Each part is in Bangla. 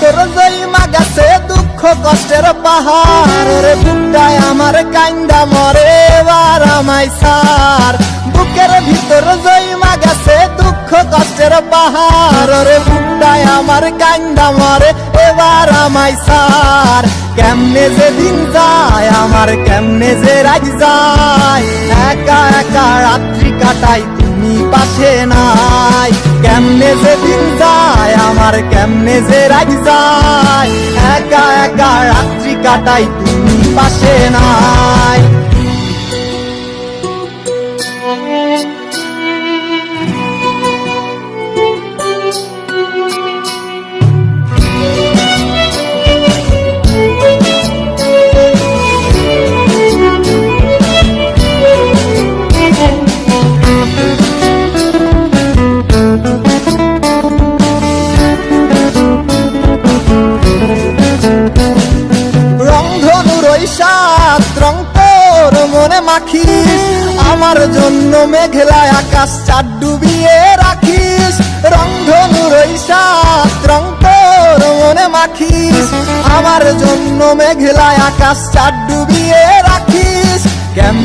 ভিতর জইমা গেছে দুঃখ কষ্টের পাহাড় রে বুকটায় আমার কান্দা মরে এবার আমায় সার। বুকের ভিতর জইমা গেছে দুঃখ কষ্টের পাহাড় রে বুকটায় আমার কান্দা মরে এবার আমায় সার। কেমনে যে দিন যায়, আমার কেমনে যে রাজ যায়। একা একা রাত্রি কাটাই পাশে নাই। কেমনে যে দিন যায়, আমার কেমনে যে রাজ যায়। একা একা রাত্রি কাটাই, তুমি পাশে নাই। সাত রং তোর মনে মাখিস, আমার জন্য মেঘলা আকাশ চার ডুবিয়ে রাখিস। রংধনুর ওই সাত রং তোর মনে মাখিস, আমার জন্য মেঘলা আকাশ চার ডুবিয়ে রাখিস।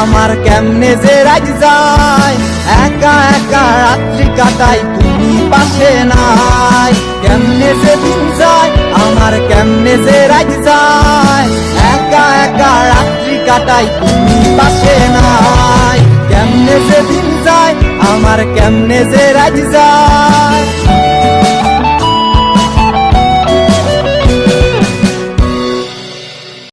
আমার কেমনে যে রাজ যায়? একা একা রাত্রি কাটাই, তুমি পাশে নাই। কেমনে যে দিন যায়, আমার কেমনে যে রাজ যায়? একা একা রাত্রি কাটাই, তুমি পাশে নাই। কেমনে যে দিন যায়, আমার কেমনে যে রাজ যায়?